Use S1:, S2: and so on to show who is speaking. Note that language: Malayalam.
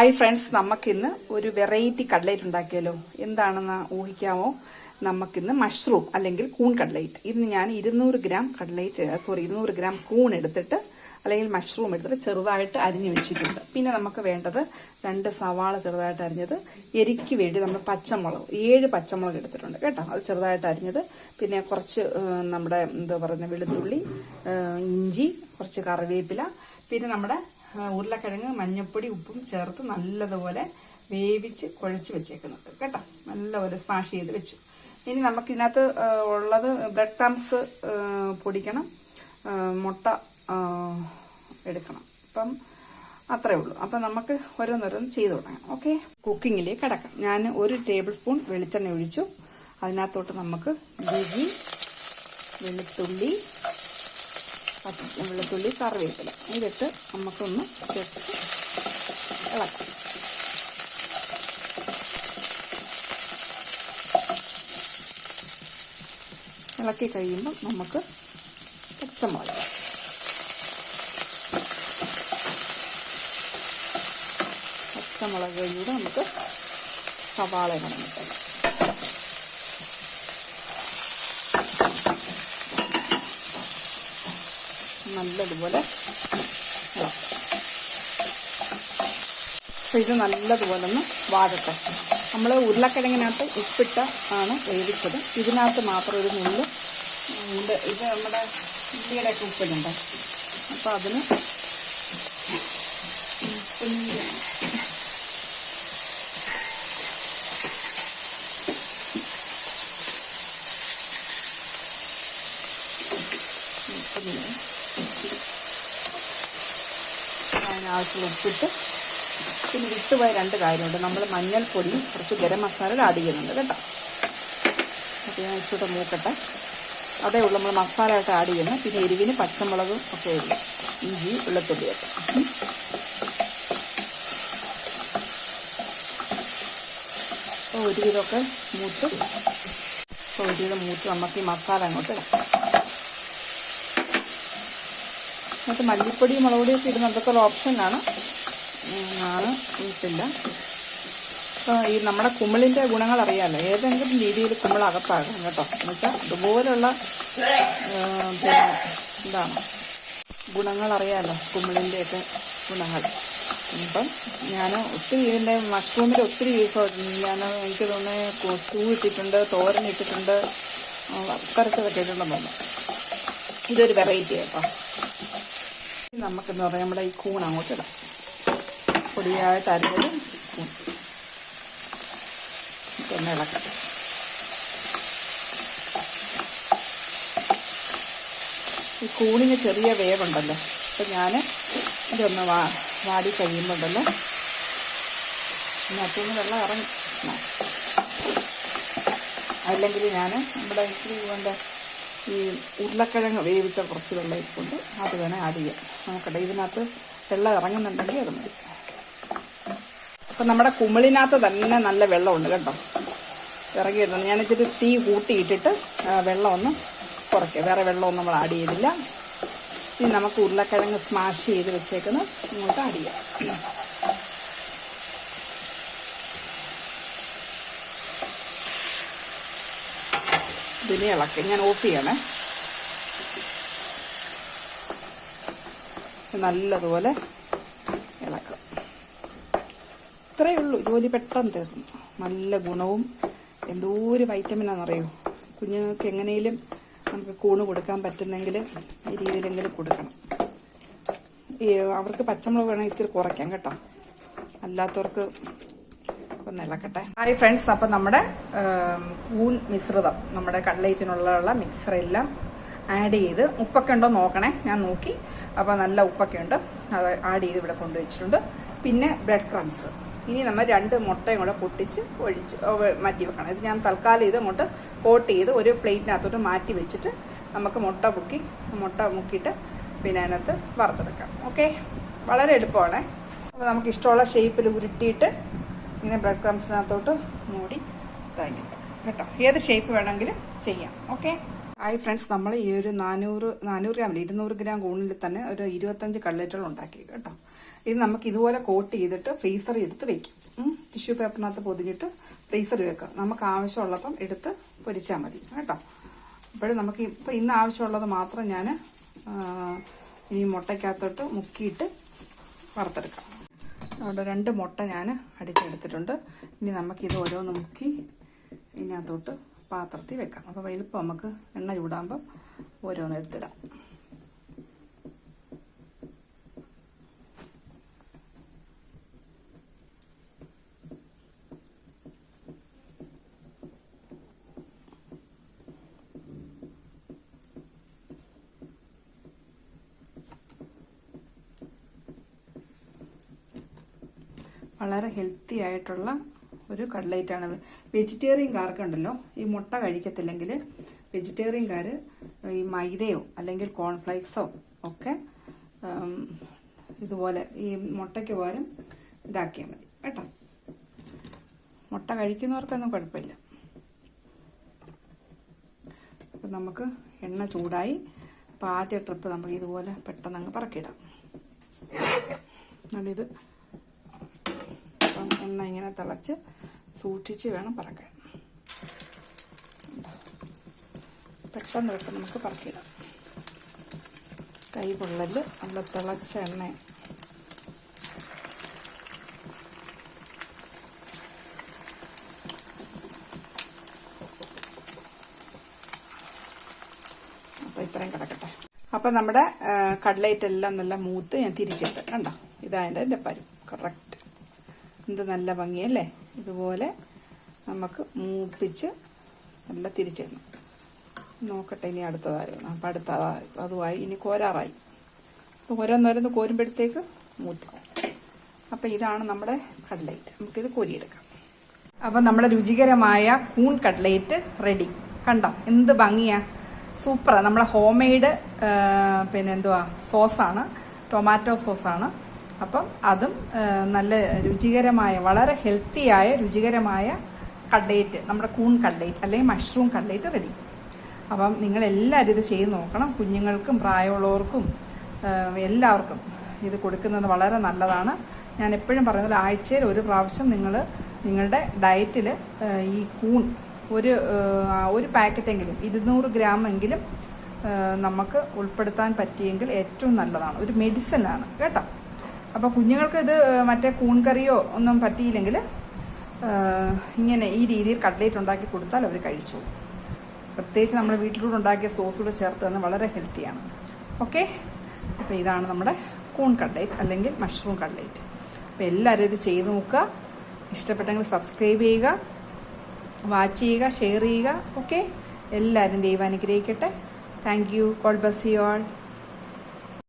S1: ഹായ് ഫ്രണ്ട്സ് നമുക്കിന്ന് ഒരു വെറൈറ്റി കട്ട്ലേറ്റ് ഉണ്ടാക്കിയാലോ? എന്താണെന്ന് ഊഹിക്കാമോ? നമുക്കിന്ന് മഷ്റൂം അല്ലെങ്കിൽ കൂൺ കട്ട്ലേറ്റ് ഇന്ന് ഞാൻ ഇരുന്നൂറ് ഗ്രാം കട്ട്ലേറ്റ് സോറി ഇരുന്നൂറ് ഗ്രാം കൂൺ എടുത്തിട്ട് അല്ലെങ്കിൽ മഷ്റൂം എടുത്തിട്ട് ചെറുതായിട്ട് അരിഞ്ഞു വെച്ചിട്ടുണ്ട്. പിന്നെ നമുക്ക് വേണ്ടത് രണ്ട് സവാള ചെറുതായിട്ട് അരിഞ്ഞത് എരിക്ക് വേണ്ടി നമ്മൾ പച്ചമുളക് ഏഴ് പച്ചമുളക് എടുത്തിട്ടുണ്ട് കേട്ടോ. അത് ചെറുതായിട്ട് അരിഞ്ഞത്. പിന്നെ കുറച്ച് നമ്മുടെ എന്താ പറയുന്നത് വെളുത്തുള്ളി ഇഞ്ചി കുറച്ച് കറിവേപ്പില പിന്നെ നമ്മുടെ ഉരുളക്കിഴങ്ങ് മഞ്ഞപ്പൊടി ഉപ്പും ചേർത്ത് നല്ലതുപോലെ വേവിച്ച് കുഴച്ച് വെച്ചേക്കുന്നത് കേട്ടോ? നല്ലപോലെ സ്മാഷ് ചെയ്ത് വെച്ചു. ഇനി നമുക്കിതിനകത്ത് ഉള്ളത് ബ്രെഡ് ക്രംസ് പൊടിക്കണം. മുട്ട എടുക്കണം. അപ്പം അത്രേ ഉള്ളൂ. അപ്പം നമുക്ക് ഓരോന്നോരോന്ന് ചെയ്ത് തുടങ്ങാം. ഓക്കെ? കുക്കിങ്ങിലേക്ക് കിടക്കാം. ഞാൻ ഒരു ടേബിൾ സ്പൂൺ വെളിച്ചെണ്ണ ഒഴിച്ചു. അതിനകത്തോട്ട് നമുക്ക് രുചി വെളുത്തുള്ളി പച്ച വെളുത്തുള്ളി കറിവേപ്പില. ഇതിട്ട് നമുക്കൊന്ന് ജസ്റ്റ് ഇളക്കാം. ഇളക്കി കഴിയുമ്പോൾ നമുക്ക് പച്ചമുളക്. പച്ചമുളക് കൂടെ നമുക്ക് സവാള ഇടണം. നല്ലതുപോലെ അപ്പോൾ ഇത് നല്ലതുപോലെ ഒന്ന് വാഴട്ടെ നമ്മൾ ഉരുളക്കിഴങ്ങിനകത്ത് ഉപ്പിട്ട ആണ് വേവിച്ചത്. ഇതിനകത്ത് മാത്രം ഒരു നുള്ള് ഇത് നമ്മുടെ ഉള്ളിയുടെയൊക്കെ ഉപ്പിടുണ്ട്. അപ്പോൾ അതിന് കുഞ്ഞ് അതിനാവശ്യമുള്ള ഉപ്പിട്ട് പിന്നെ വിട്ടുപോയ രണ്ട് കാര്യമുണ്ട്. നമ്മൾ മഞ്ഞൾപ്പൊടിയും കുറച്ച് ഗരം മസാല ആഡ് ചെയ്യുന്നുണ്ട് കേട്ടോ. അപ്പോൾ ഞാൻ ഇച്ചിട്ട് മൂക്കട്ടെ. അതേ ഉള്ളൂ നമ്മൾ മസാല ആയിട്ട് ആഡ് ചെയ്യുന്നത്. പിന്നെ എരിവിന് പച്ചമുളകും ഒക്കെ ഉള്ളു ഇഞ്ചി വെളുത്തുള്ളിയൊക്കെ ഒരു കിലോ ഒക്കെ മൂത്ത് അപ്പോൾ കിലോ മൂത്ത് നമുക്ക് ഈ മസാല അങ്ങോട്ട് ഇടാം. എന്നിട്ട് മല്ലിപ്പൊടി മുളക് പൊടിയൊക്കെ ഇടുന്ന അതൊക്കെ ഓപ്ഷനാണ് ആണ്. ഇട്ടില്ല. അപ്പോൾ ഈ നമ്മുടെ കുമിളിന്റെ ഗുണങ്ങൾ അറിയാമല്ലോ ഏതെങ്കിലും രീതിയിൽ കുമിൾ അകത്താകാം കേട്ടോ. എന്നുവെച്ചാൽ ഇതുപോലുള്ള പിന്നെ എന്താണ്? ഗുണങ്ങൾ അറിയാമല്ലോ കുമ്പിളിന്റെയൊക്കെ ഗുണങ്ങൾ. ഇപ്പം ഞാൻ ഒത്തിരി ഇതിന്റെ മഷ്റൂമിന്റെ ഒത്തിരി യൂസ് ഞാൻ എനിക്ക് തോന്നുന്നത് സ്റ്റൂ ഇട്ടിട്ടുണ്ട് തോരൻ ഇട്ടിട്ടുണ്ട് കറക്റ്റ് ഇട്ടിട്ടുണ്ടെന്ന് തോന്നുന്നു. ഇതൊരു വെറൈറ്റി കേട്ടോ. നമുക്കെന്ന് പറയാം നമ്മുടെ ഈ കൂൺ അങ്ങോട്ട് ഇടാം. പൊടിയായിട്ട് അരിഞ്ഞത് കൂൺ. പിന്നെ ഇളക്കാം. ഈ കൂണിന് ചെറിയ വേവുണ്ടല്ലോ. അപ്പം ഞാൻ ഇതൊന്ന് വാ വാടി കഴിയുമ്പോണ്ടല്ലോ മറ്റൊന്ന് വെള്ളം ഇറങ്ങി. അല്ലെങ്കിൽ ഞാൻ നമ്മുടെ ഇത്തിരി വേണ്ട ഈ ഉരുളക്കിഴങ്ങ് വേവിച്ച കുറച്ച് വെള്ളം ഇരിപ്പുണ്ട് അത് വേണേൽ ആഡ് ചെയ്യാം. നോക്കട്ടെ ഇതിനകത്ത് വെള്ളം ഇറങ്ങുന്നുണ്ടെങ്കിൽ അത് മതി. അപ്പം നമ്മുടെ കുമിളിനകത്ത് തന്നെ നല്ല വെള്ളമുണ്ട് കേട്ടോ. ഇറങ്ങി വരുന്നത് ഞാനിച്ചിട്ട് തീ കൂട്ടിയിട്ടിട്ട് വെള്ളം ഒന്ന് കുറയ്ക്കുക വേറെ വെള്ളമൊന്നും നമ്മൾ ആഡ് ചെയ്തില്ല. ഇനി നമുക്ക് ഉരുളക്കിഴങ്ങ് സ്മാഷ് ചെയ്ത് വെച്ചേക്കുന്നത് ഇങ്ങോട്ട് ആഡ് ചെയ്യാം. ഇതിനെ ഇളക്കി ഞാൻ ഓഫ് ചെയ്യണേ. നല്ലതുപോലെ ഇളക്കുക ഇത്രയേ ഉള്ളൂ. ജോലി പെട്ടെന്ന് തീർന്നു നല്ല ഗുണവും എന്തോ ഒരു വൈറ്റമിനാണെന്നറിയോ കുഞ്ഞുങ്ങൾക്ക് എങ്ങനെയും നമുക്ക് കൂണ് കൊടുക്കാൻ പറ്റുന്നെങ്കിൽ ഈ രീതിയിലെങ്കിലും കൊടുക്കണം. അവർക്ക് പച്ചമുളക് വേണമെങ്കിൽ ഇത്തിരി കുറയ്ക്കാം കേട്ടോ. അല്ലാത്തവർക്ക് ഒന്ന് ഇളക്കട്ടെ ഹായ് ഫ്രണ്ട്സ് അപ്പം നമ്മുടെ കൂൺ മിശ്രിതം നമ്മുടെ കട്ട്ലേറ്റിനുള്ള മിക്സർ എല്ലാം ആഡ് ചെയ്ത് ഉപ്പൊക്കെ ഉണ്ടോ നോക്കണേ. ഞാൻ നോക്കി. അപ്പോൾ നല്ല ഉപ്പൊക്കെ ഉണ്ട് അത് ആഡ് ചെയ്ത് ഇവിടെ കൊണ്ടുവച്ചിട്ടുണ്ട്. പിന്നെ ബ്രെഡ് ക്രംസ് ഇനി നമ്മൾ രണ്ട് മുട്ടയും കൂടെ പൊട്ടിച്ച് ഒഴിച്ച് മാറ്റി വെക്കണം. ഇത് ഞാൻ തൽക്കാലം ഇത് അങ്ങോട്ട് കോട്ട് ചെയ്ത് ഒരു പ്ലേറ്റിനകത്തോട്ട് മാറ്റി വെച്ചിട്ട് നമുക്ക് മുട്ട മുക്കി മുട്ട മുക്കിയിട്ട് പിന്നെ അതിനകത്ത് വറുത്തെടുക്കാം. ഓക്കെ വളരെ എളുപ്പമാണ്. അപ്പോൾ നമുക്ക് ഇഷ്ടമുള്ള ഷേപ്പിൽ ഉരുട്ടിയിട്ട് ഇങ്ങനെ ബ്രെഡ് ക്രംസിനകത്തോട്ട് മൂടി ഇതാക്കി കേട്ടോ? ഏത് ഷേപ്പ് വേണമെങ്കിലും ചെയ്യാം. ഓക്കെ ഹായ് ഫ്രണ്ട്സ് നമ്മൾ ഈ ഒരു നാനൂറ് നാനൂറ് ഗ്രാം ഇരുന്നൂറ് ഗ്രാം കൂണിൽ തന്നെ ഒരു ഇരുപത്തഞ്ച് കള്ളേറ്റുകൾ ഉണ്ടാക്കി കേട്ടോ? ഇത് നമുക്ക് ഇതുപോലെ കോട്ട് ചെയ്തിട്ട് ഫ്രീസർ എടുത്ത് വെക്കും. ടിഷ്യൂ പേപ്പറിനകത്ത് പൊതിഞ്ഞിട്ട് ഫ്രീസറിൽ വെക്കാം നമുക്ക് ആവശ്യമുള്ളപ്പം എടുത്ത് പൊരിച്ചാൽ മതി കേട്ടോ? അപ്പോഴും നമുക്ക് ഇപ്പം ഇന്ന് ആവശ്യമുള്ളത് മാത്രം ഞാൻ ഈ മുട്ടയ്ക്കകത്തോട്ട് മുക്കിയിട്ട് വറുത്തെടുക്കാം. അവിടെ രണ്ട് മുട്ട ഞാൻ അടിച്ചെടുത്തിട്ടുണ്ട്. ഇനി നമുക്കിത് ഓരോന്ന് മുക്കി ഇതിനകത്തോട്ട് പാത്രത്തിൽ വെക്കാം. അപ്പോൾ എളുപ്പം നമുക്ക് എണ്ണ ചൂടാകുമ്പം ഓരോന്ന് എടുത്തിടാം. വളരെ ഹെൽത്തി ആയിട്ടുള്ള ഒരു കട്ട്ലൈറ്റാണ് വെജിറ്റേറിയൻകാർക്കുണ്ടല്ലോ ഈ മുട്ട കഴിക്കത്തില്ലെങ്കിൽ വെജിറ്റേറിയൻകാർ ഈ മൈദയോ അല്ലെങ്കിൽ കോൺഫ്ലേക്സോ ഒക്കെ ഇതുപോലെ ഈ മുട്ടയ്ക്ക് പകരം ഇതാക്കിയാൽ മതി. കേട്ടോ? മുട്ട കഴിക്കുന്നവർക്കൊന്നും കുഴപ്പമില്ല. അപ്പം നമുക്ക് എണ്ണ ചൂടായി അപ്പോൾ ആദ്യ ട്രിപ്പ് നമുക്ക് ഇതുപോലെ പെട്ടെന്ന് അങ്ങ് പറക്കിയിടാം അപ്പം എണ്ണ ഇങ്ങനെ തിളച്ച് സൂക്ഷിച്ച് വേണം പറക്കാൻ. പെട്ടെന്ന് പെട്ടെന്ന് നമുക്ക് പറക്കിടാം. കൈ പൊള്ളൽ നല്ല തിളച്ച എണ്ണ. അപ്പോൾ ഇത്രയും കിടക്കട്ടെ. അപ്പം നമ്മുടെ കട്ലൈറ്റ് എല്ലാം നല്ല മൂത്ത് ഞാൻ തിരിച്ചിട്ട് കണ്ടോ? ഇതാണ് എന്റെ പരും കറക്റ്റ് എന്ത് നല്ല ഭംഗിയല്ലേ? ഇതുപോലെ നമുക്ക് മൂപ്പിച്ച് നല്ല തിരിച്ചിടണം. നോക്കട്ടെ ഇനി അടുത്തതായിരുന്നു അപ്പം അടുത്ത അതുമായി ഇനി കോരാറായി. അപ്പോൾ ഓരോന്നോരോന്ന് കോരുമ്പോഴത്തേക്ക് മൂത്തി അപ്പം ഇതാണ് നമ്മുടെ കട്ലേറ്റ് നമുക്കിത് കോരിയെടുക്കാം. അപ്പം നമ്മുടെ രുചികരമായ കൂൺ കട്ലേറ്റ് റെഡി. കണ്ടോ? എന്ത് ഭംഗിയാ. സൂപ്പറാണ് നമ്മുടെ ഹോം മെയ്ഡ് പിന്നെ എന്തുവാ? സോസാണ്. ടൊമാറ്റോ സോസാണ്. അപ്പം അതും നല്ല രുചികരമായ വളരെ ഹെൽത്തിയായ രുചികരമായ കട്ലേറ്റ് നമ്മുടെ കൂൺ കട്ലേറ്റ് അല്ലെങ്കിൽ മഷ്റൂം കട്ലേറ്റ് റെഡി അപ്പം നിങ്ങളെല്ലാവരും ഇത് ചെയ്ത് നോക്കണം. കുഞ്ഞുങ്ങൾക്കും പ്രായമുള്ളവർക്കും എല്ലാവർക്കും ഇത് കൊടുക്കുന്നത് വളരെ നല്ലതാണ്. ഞാൻ എപ്പോഴും പറയുന്നത് ആഴ്ചയിൽ ഒരു പ്രാവശ്യം നിങ്ങൾ നിങ്ങളുടെ ഡയറ്റിൽ ഈ കൂൺ ഒരു ഒരു പാക്കറ്റെങ്കിലും ഇരുന്നൂറ് ഗ്രാം എങ്കിലും നമുക്ക് ഉൾപ്പെടുത്താൻ പറ്റിയെങ്കിൽ ഏറ്റവും നല്ലതാണ്. ഒരു മെഡിസിനാണ് കേട്ടോ? അപ്പോൾ കുഞ്ഞുങ്ങൾക്ക് ഇത് മറ്റേ കൂൺ കറിയോ ഒന്നും പറ്റിയില്ലെങ്കിൽ ഇങ്ങനെ ഈ രീതിയിൽ കട്ട്ലേറ്റ് ഉണ്ടാക്കി കൊടുത്താൽ അവർ കഴിച്ചോളും പ്രത്യേകിച്ച് നമ്മൾ വീട്ടിലൂടെ ഉണ്ടാക്കിയ സോസൂടെ ചേർത്ത് തന്നെ വളരെ ഹെൽത്തിയാണ് ഓക്കെ അപ്പോൾ ഇതാണ് നമ്മുടെ കൂൺ കട്ട്ലേറ്റ് അല്ലെങ്കിൽ മഷ്റൂം കട്ട്ലേറ്റ് അപ്പോൾ എല്ലാവരും ഇത് ചെയ്ത് നോക്കുക. ഇഷ്ടപ്പെട്ടെങ്കിൽ സബ്സ്ക്രൈബ് ചെയ്യുക വാച്ച് ചെയ്യുക ഷെയർ ചെയ്യുക. ഓക്കെ എല്ലാവരും ദൈവം അനുഗ്രഹിക്കട്ടെ. Thank you God bless you all